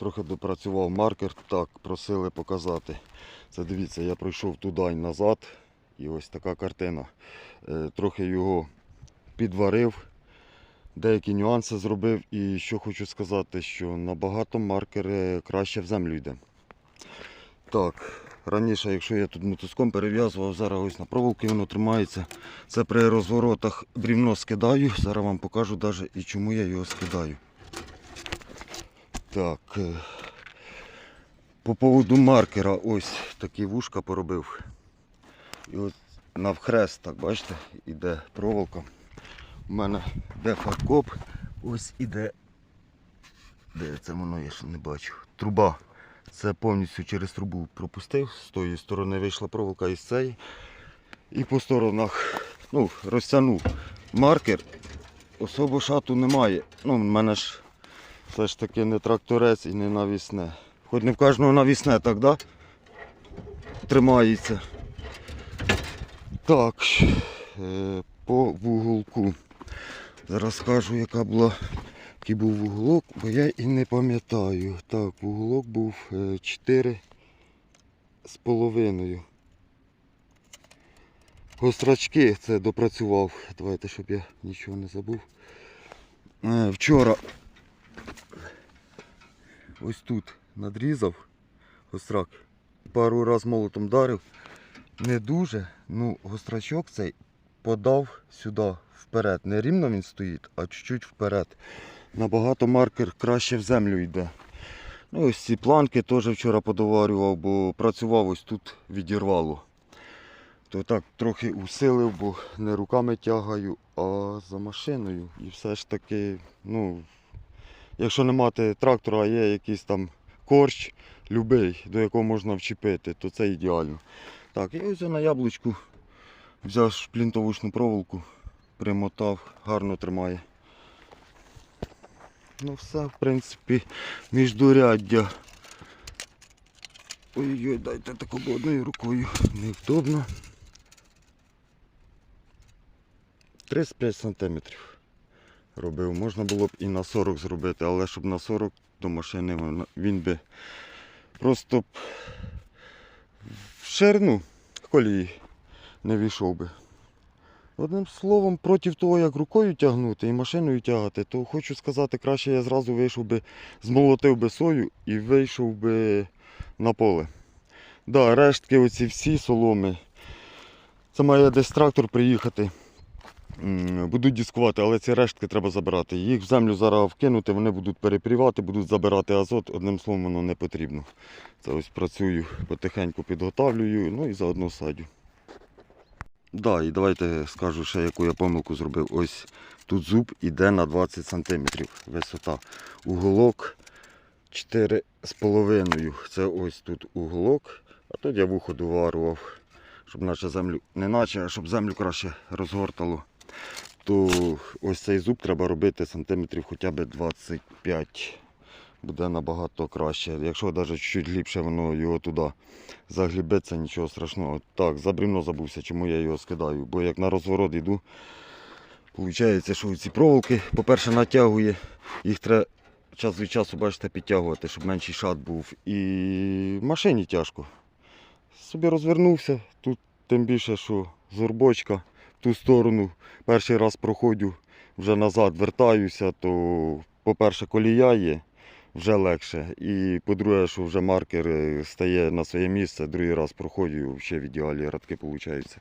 трохи допрацював маркер, так, просили показати. Це дивіться, я пройшов туди і назад. І ось така картина. Е, Трохи його підварив, деякі нюанси зробив. І що хочу сказати, що набагато маркер е, краще в землю йде. Так, раніше, якщо я тут мотузком перев'язував, зараз ось на проволоки воно тримається. Це при розворотах брівно скидаю. Зараз вам покажу навіть і чому я його скидаю. Так. е, По поводу маркера ось такі вушка поробив. І от навхрест, так бачите, іде проволока. У мене де фаркоп, ось іде. Де це воно, я ще не бачу. Труба. Це повністю через трубу пропустив. З тої сторони вийшла проволока із цієї. І по сторонах ну, розтягнув маркер. Особо шату немає. Ну, в мене ж все ж таки не тракторець і не навісне. Хоч не в кожного навісне, так, да? Тримається. Так, е, по вуголку. Зараз скажу, яка була, який був вуголок, бо я і не пам'ятаю. Так, вуголок був 4 з половиною. Гострачки це допрацював. Давайте, щоб я нічого не забув. Е, Вчора ось тут надрізав гострак. Пару раз молотом дарив. Не дуже, ну гострачок цей подав сюди вперед. Не рівно він стоїть, а чуть-чуть вперед. Набагато маркер краще в землю йде. Ну, ось ці планки теж вчора подоварював, бо працював ось тут відірвало. То так трохи усилив, бо не руками тягаю, а за машиною. І все ж таки, ну, якщо не мати трактора, а є якийсь там корч, любий, до якого можна вчепити, то це ідеально. Так, і ось я на яблучку взяв шплінтовушну проволоку, примотав, гарно тримає. Ну все, в принципі, міждуряддя. Ой-ой, дайте таку одною рукою. Невдобно. 35 сантиметрів робив. Можна було б і на 40 зробити, але щоб на 40 до машини він би просто б в ширину колії не війшов би. Одним словом, проти того, як рукою тягнути і машиною тягати, то хочу сказати, краще я зразу вийшов би, змолотив би сою і вийшов би на поле. Да, рештки оці всі соломи. Це має десь трактор приїхати. Будуть дискувати, але ці рештки треба забирати. Їх в землю зараз вкинути, вони будуть перепрівати, будуть забирати азот, одним словом, воно не потрібно. Це ось працюю, потихеньку підготавлюю, ну і заодно садю. Да, і давайте скажу ще, яку я помилку зробив. Ось тут зуб іде на 20 см висота. Уголок 4,5. Це ось тут уголок. А тут я вухо доварував, щоб наче землю, не наче, а щоб землю краще розгортало. То ось цей зуб треба робити сантиметрів хоча б 25. Буде набагато краще. Якщо навіть чуть глибше воно його туди заглібиться, нічого страшного. Так, за брівно забувся, чому я його скидаю. Бо як на розворот йду, виходить, що ці проволоки, по-перше, натягує, їх треба час від часу, бачите, підтягувати, щоб менший шат був. І машині тяжко. Собі розвернувся, тут тим більше, що зорбочка в ту сторону. Перший раз проходжу, вже назад вертаюся, то, по-перше, колія є вже легше. І по-друге, що вже маркер е, стає на своє місце, другий раз проходжу, ще в ідеалі радки виходить.